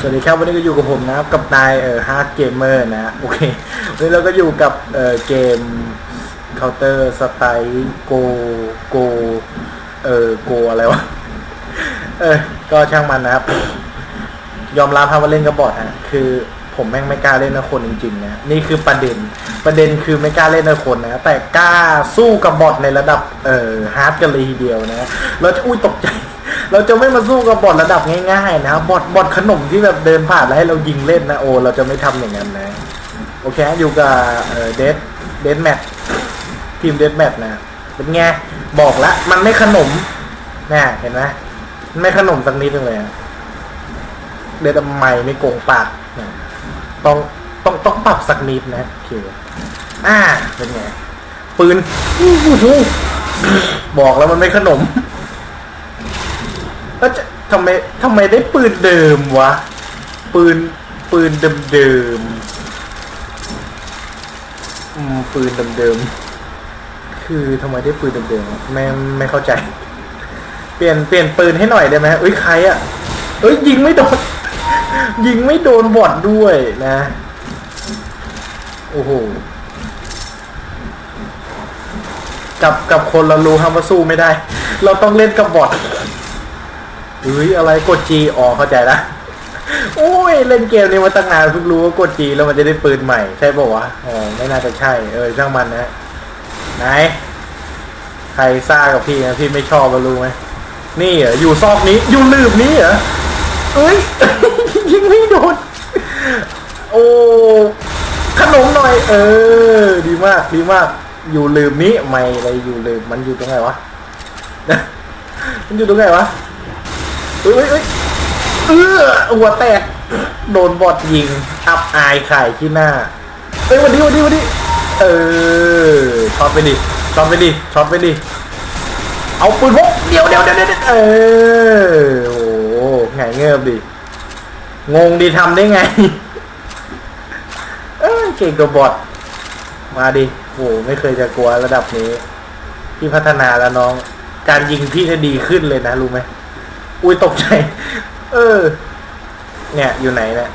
สวัสดีครับวันนี้ก็อยู่กับผมนะครับกับนายเอ่อฮาร์ดเกมเมอร์นะฮะโอเควันนี้เราก็อยู่กับเอ่อเกมเคาน์เตอร์สไตล์โกโกเอ่อโกอะไรวะเออก็ช่างมันนะครับ ยอมรับครับว่าเล่นกับบอทฮะคือผมแม่งไม่กล้าเล่นกับคนจริงๆนะนี่คือประเด็น ประเด็นคือไม่กล้าเล่นกับคนนะแต่กล้าสู้กับบอทในระดับเอ่อฮาร์ดกันเลยทีเดียวนะเราจะอุ้ยตกใจ เราจะไม่มาสู้กับบอทระดับง่ายๆนะบอทบอทขนมที่แบบเดินผ่านแล้วให้เรายิงเล่นนะโอ้เราจะไม่ทำอย่างนั้นนะ โอเคอยู่กับเอ่อเดดเดดแมททีมเดดแมทนะเป็นไงบอกแล้วมันไม่ขนมน่เห็นไหมมันไม่ขนมสักนิดนึงเลยอเดดทไมไม่โกงปากนะต้องต้องต้องปรับสักนิดนะโอเคอ่าเป็นไงปืนบอกแล้วมันไม่ขนม แล้วจะทำไมทำไมได้ปืนเดิมวะ ปืนปืนเดิมๆอืมปืนเดิมๆคือทำไมได้ปืนเดิมๆวะไม่ไม่เข้าใจ เปลี่ยนเปลี่ยนปืนให้หน่อยได้ไหมเอ้ยใครอะเอ้ยยิงไม่โดน ยิงไม่โดนบอดด้วยนะ โอ้โหกับกับคนเรารู้ครับว่าสู้ไม่ได้ เราต้องเล่นกับบอทเฮ้ยอะไรกดจีอ๋อเข้าใจละโอ้ยเล่นเกมนี้มาตั้งนานเพิ่งรู้ว่ากดจีแล้วมันจะได้ปืนใหม่ใช่ป่าวะอ๋อไม่น่าจะใช่เออช่างมันนะไหนใครซ่ากับพี่นะพี่ไม่ชอบมารู้ไหมนี่เหรออยู่ซอกนี้อยู่ลืบนี้เหรอเอ้ยยิงไม่โดนโอ้ขนมหน่อย เออ ดีมากดีมาก อยู่ลืมนี้ไม่อะไรอยู่ลืมมันอยู่ตรงไหนวะมันอยู่ตรงไหนวะ เอ้ยเอ้ยเออหัวแตก โดนบอดยิง อับอายขายที่หน้าเอ้ยวันนี้วันนี้วันนี้เออช็อตไปดิช็อตไปดิช็อตไปดิเอาปืนพกเดี๋ยวเดี๋ยวเดี๋ยวเดี๋ยวเออโอ้โหไงเงิบดิงงดีทำได้ไงเอ้ยเก่งกับบอทมาดิโอ้ไม่เคยจะกลัวระดับนี้ พี่พัฒนาแล้วน้อง การยิงพี่จะดีขึ้นเลยนะรู้ไหม อุ้ยตกใจ เออ เนี่ย อยู่ไหนเนี่ย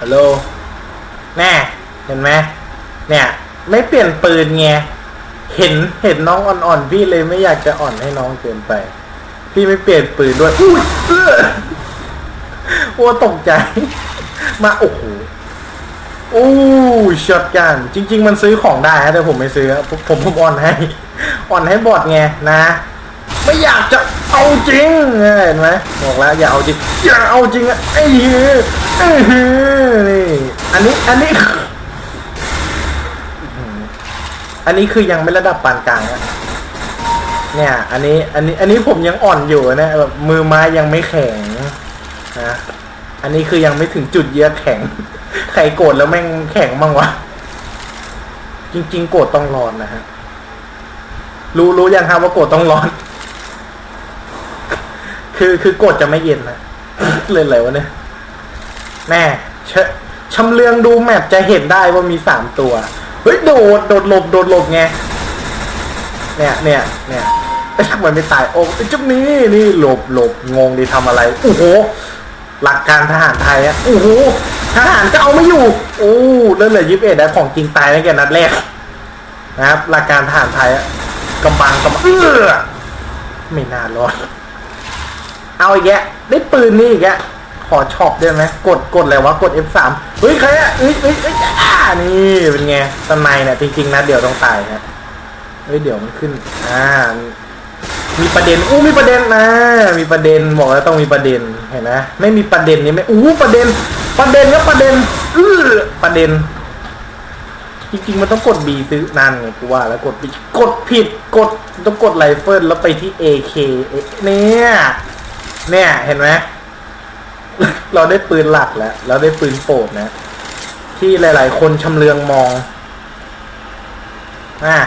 ฮัลโหลแน่เห็นไหมเนี่ย ไม่เปลี่ยนปืนไงเห็นเห็นน้องอ่อนๆพี่เลยไม่อยากจะอ่อนให้น้องเกินไป พี่ไม่เปลี่ยนปืนด้วยอุ้ยเออโอ้ตกใจ มาโอ้โหโอ้ช็อตกัน จริง ๆ มันซื้อของได้ฮะแต่ผมไม่ซื้อผมผมอ่อนให้ อ่อนให้บอดไงนะ ไม่อยากจะ เอาจริงเห็นไหมบอกแล้วอย่าเอาจริงอย่าเอาจริงอะไอ้เหี้ยไอ้เหี้ยนี่อันนี้อันนี้ อันนี้คือยังไม่ระดับปานกลางอะเนี่ย อันนี้อันนี้อันนี้ผมยังอ่อนอยู่นะแบบมือไม้ยังไม่แข็งนะอันนี้คือยังไม่ถึงจุดเยือกแข็ง ใครโกรธแล้วแม่งแข็งบ้างวะจริง ๆ โกรธต้องร้อนนะฮะรู้รู้ยังครับว่าโกรธต้องร้อน คือคือโกรธจะไม่เย็นนะเลยอะไรวะเนี่ยแน่เชชำเลืองดูแมปจะเห็นได้ว่ามีสามตัว เฮ้ยโดดโดดหลบโดดหลบไงเนี่ยเนี่ยเนี่ยแต่ทำไมไม่ตายโอ้ไอ้จุ๊บนี้นี่หลบหลบงงดีทำอะไรโอ้โหหลักการทหารไทยอะโอ้โหทหารก็เอาไม่อยู่ โอ้เล่นเลือยิบเอ็ดนะของจริงตายแล้วแกนัดแรกนะครับหลักการทหารไทยอะกำบังกำบังเออไม่น่ารอด เอาอีกแกะได้ปืนนี่อีกแกะขอช็อปได้ไหมกดกดอะไรวะกด F3 เฮ้ยใครอะเอ้ยเอ้ยเอ้ยอ่านี่เป็นไงตนายเนี่ยจริงๆนะเดี๋ยวต้องตายฮะเฮ้ยเดี๋ยวมันขึ้นอ่ามีประเด็นอู้มีประเด็นนะ มีประเด็นบอกแล้วต้องมีประเด็นเห็นไหมไม่มีประเด็นนี่ไม่อู้ประเด็น ประเด็นก็ประเด็นอื้อประเด็น จริงๆมันต้องกด B ซื้อนั่นไงกูว่าแล้วกดผิดกดผิดกดต้องกดไรเฟิลแล้วไปที่ AK เนี่ย เนี่ย เห็นไหมเราได้ปืนหลักแล้ว เราได้ปืนโปรดนะ ที่หลาย ๆ คนชำเลืองมอง อะ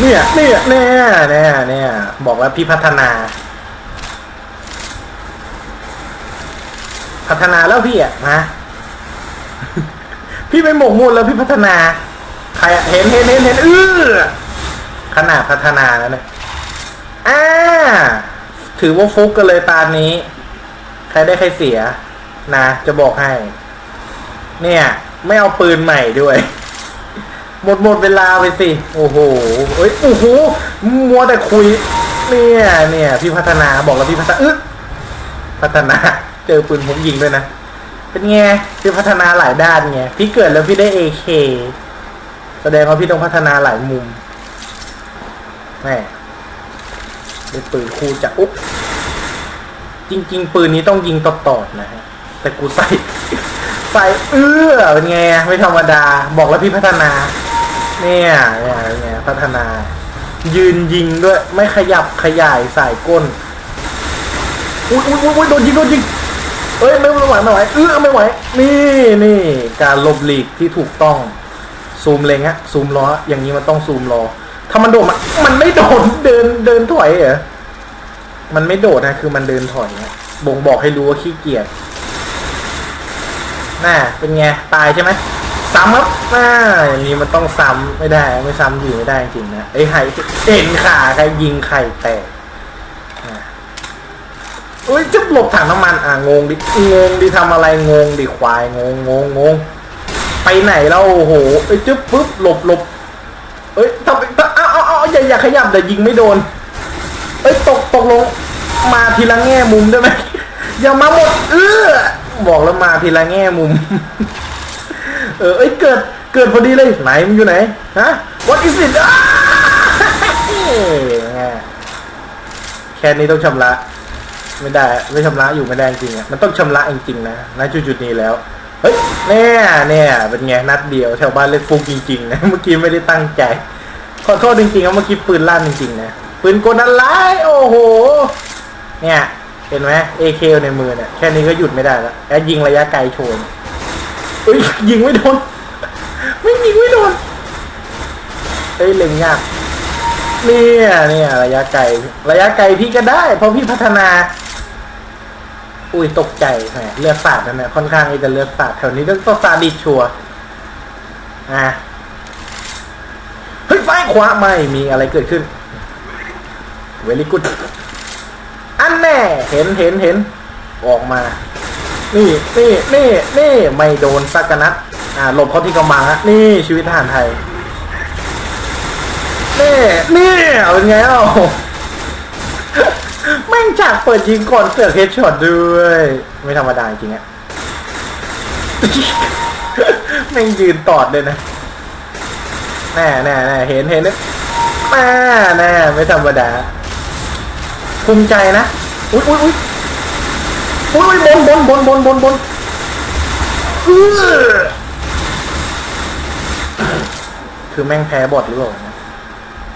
เนี่ยเนี่ยเนี่ยเนี่ยเนี่ยบอกแล้วพี่พัฒนา พัฒนาแล้วพี่อะนะพี่ไปหมกมุ่นแล้วพี่พัฒนา ใครเห็นเห็นเห็นเห็นเออขนาดพัฒนาแล้วเนี่ย อ่า ถือว่าฟุกกันเลยตานี้ ใครได้ใครเสีย นะ จะบอกให้ เนี่ย ไม่เอาปืนใหม่ด้วย หมดหมดเวลาไปสิ โอ้โหเอ้ยโอ้โหมัวแต่คุย เนี่ย เนี่ย พี่พัฒนาบอกแล้วพี่พัฒนาอึ๊พัฒนา เจอปืนผมยิงด้วยนะ เป็นไงพี่พัฒนาหลายด้านไงพี่เกิดแล้วพี่ได้เอเคแสดงว่าพี่ต้องพัฒนาหลายมุมแม่ ได้ปืนคู่จะอุ๊บจริง ๆ ปืนนี้ต้องยิงตอดๆนะฮะแต่กูใส่ใส่เอื้อเป็นไงไม่ธรรมดา บอกแล้วพี่พัฒนา เนี่ยเนี่ยเป็นไงพัฒนา ยืนยิงด้วย ไม่ขยับขยายสายก้นอุ้ยอุ้ยอุ้ยโดนยิงโดนยิงเอ้ยไม่ไหวไม่ไหวเอื้อไม่ไหวนี่นี่การลบหลีกที่ถูกต้องซูมเลงฮะซูมล้ออย่างนี้มันต้องซูมล้อ ถ้ามันโดดมันไม่โดดเดินเดินถอยเหรอ มันไม่โดดนะ คือมันเดินถอยนะบ่งบอกให้รู้ว่าขี้เกียจ น่า เป็นไง ตายใช่ไหมซ้ำครับน่าอย่างนี้มันต้องซ้ำไม่ได้ ไม่ซ้ำอยู่ไม่ได้จริงนะไอ้ไข่เอ็นขาใครยิงไข่แตกเอ้ยจะหลบถังน้ำมัน อะงงดิ งงดิทำอะไรงงดิควายงงงงงงไปไหนแล้วโอ้โหเอ้ยจึ๊บปุ๊บหลบหลบเอ้ยทำทำเอยาอย่าขยับแต่ยิงไม่โดน เอ้ยตกตกลงมาทีละแง่มุมได้ไหมอย่ามาหมดเออบอกแล้วมาทีละแง่มุม เออเอ้ยเกิดเกิดพอดีเลยไหนมันอยู่ไหนฮะ what is it อ้าไงแค่นี้ต้องชำระ ไม่ได้ ไม่ชำระอยู่ไม่ได้จริงอะมันต้องชำระจริงๆนะณจุดนี้แล้วเฮ้ยเนี่ยเนี่ยเป็นไงนัดเดียวแถวบ้านเล่นฟุกจริงๆนะเมื่อกี้ไม่ได้ตั้งใจ อโทษจริงๆครับเมื่อกี้ปืนลั่นจริงๆนะปืนกลอะไรโอ้โห เนี่ย เห็นไหม AK ในมือเนี่ยแค่นี้ก็หยุดไม่ได้แล้วแล้วยิงระยะไกลโชนเอ้ยยิงไม่โดน ไม่ยิงไม่โดนเอ้ยเล็งยากเนี่ยเนี่ยระยะไกลระยะไกลพี่ก็ได้ เพราะพี่พัฒนา อุ้ยตกใจแหมเลือดสาดนะเนี่ยค่อนข้างที่จะเลือดสาดแถวนี้ต้องต้องซาดิชัวอะ ซ้ายขวาไม่มีอะไรเกิดขึ้นเวลิกุดอันแน่เห็นเห็นเห็นออกมา นี่นี่นี่นี่ไม่โดนสักะนัดอ่าหลบเขาที่กำบังฮะนี่ชีวิตทหารไทยนี่นี่เอาเป็นไงเอ้าแม่งจากเปิดยิงก่อนเสือกเฮดช็อตด้วย ไม่ธรรมดาจริงอะแม่งยืนตอดเลยนะ แน่แน่แน่เห็นเห็นนะแน่แน่ไม่ธรรมดาภูมิใจนะอุ้ยอุ้ยอุ้ยอุ้ยบนบนบนบนบนบนคือแม่งแพ้บอทหรือเปล่า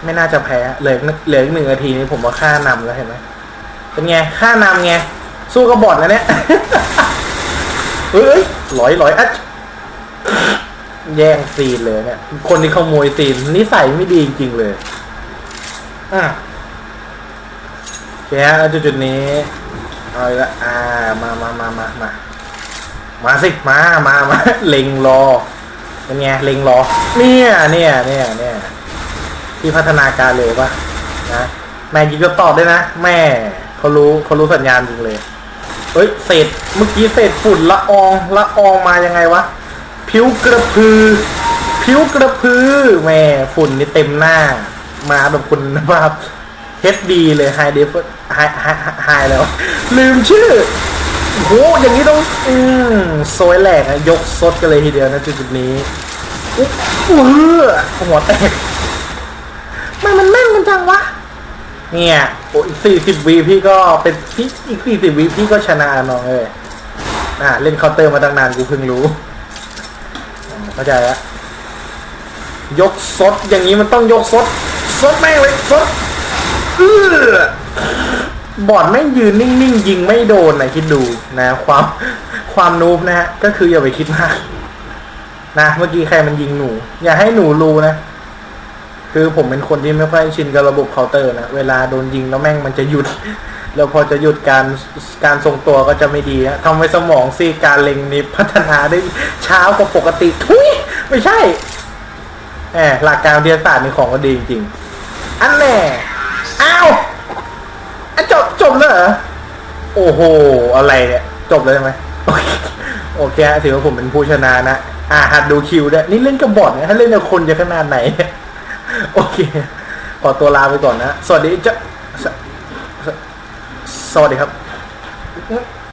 ไม่น่าจะแพ้เหลือเหลืออีกหนึ่งนาทีนี้ผมว่าค่านำแล้วเห็นไหมเป็นไงค่านำไงสู้กับบอทแล้วเนี่ยเฮ้ยลอยลอยอะ แย่งซีนเลยเนี่ย คนที่ขโมยซีนนิสัยไม่ดีจริงๆเลย อะโอเคฮะแล้วจุดๆนี้ เอาละอ่า มามามามามามาสิ มา มา มา เล็งรอ เป็นไง เล็งรอ เนี่ย เนี่ย เนี่ย เนี่ย ที่พัฒนาการเลยปะนะ แม่ยิงก็ตอบด้วยนะ แม่เขารู้เขารู้สัญญาณจริงเลย เฮ้ย เศษ เมื่อกี้เศษฝุ่นละออง ละอองมายังไงวะ ผิวกระพือ ผิวกระพือแม่ฝุ่นนี่เต็มหน้า มาแบบคุณภาพ HD เลย High Def High High High แล้ว ลืมชื่อโหอย่างนี้ต้อง อืมโซยแหลกนะยกซดกันเลยทีเดียวนะจุดๆนี้อุ๊บหัวแตกมันมันแม่นมันจังวะ เนี่ยโอ้อีกสี่สิบวีพี่ก็เป็นพี่อีกสี่สิบวีพี่ก็ชนะน้องเอ้ยอะเล่นเคาน์เตอร์มาตั้งนานกูเพิ่งรู้ เข้าใจแล้วยกซดอย่างนี้มันต้องยกซดซดแม่งเลยซดเออบอดแม่งยืนนิ่งๆยิงไม่โดนนะคิดดูนะความความนูบนะฮะก็คืออย่าไปคิดมากนะเมื่อกี้ใครมันยิงหนู อย่าให้หนูรู้นะคือผมเป็นคนที่ไม่ค่อยชินกับระบบเคาน์เตอร์นะเวลาโดนยิงแล้วแม่งมันจะหยุด แล้วพอจะหยุดการการทรงตัวก็จะไม่ดีนะทำให้สมองซีการเล็งนี้พัฒนาได้ช้ากว่าปกติทุยไม่ใช่แหมหลักการวิทยาศาสตร์ในของก็ดีจริงๆอันแน่อ้าวอะจบจบเลยเหรอโอ้โห อะไรเนี่ย จบเลยใช่ไหมโอเคถือว่าผมเป็นผู้ชนะนะอ่าหัดดูคิวด้วยนี่เล่นกับบอทนี่ยถ้าเล่นกับคนจะขนาดไหน โอเค ขอตัวลาไปก่อนนะ สวัสดีจ้ะสส สวัสดีครับ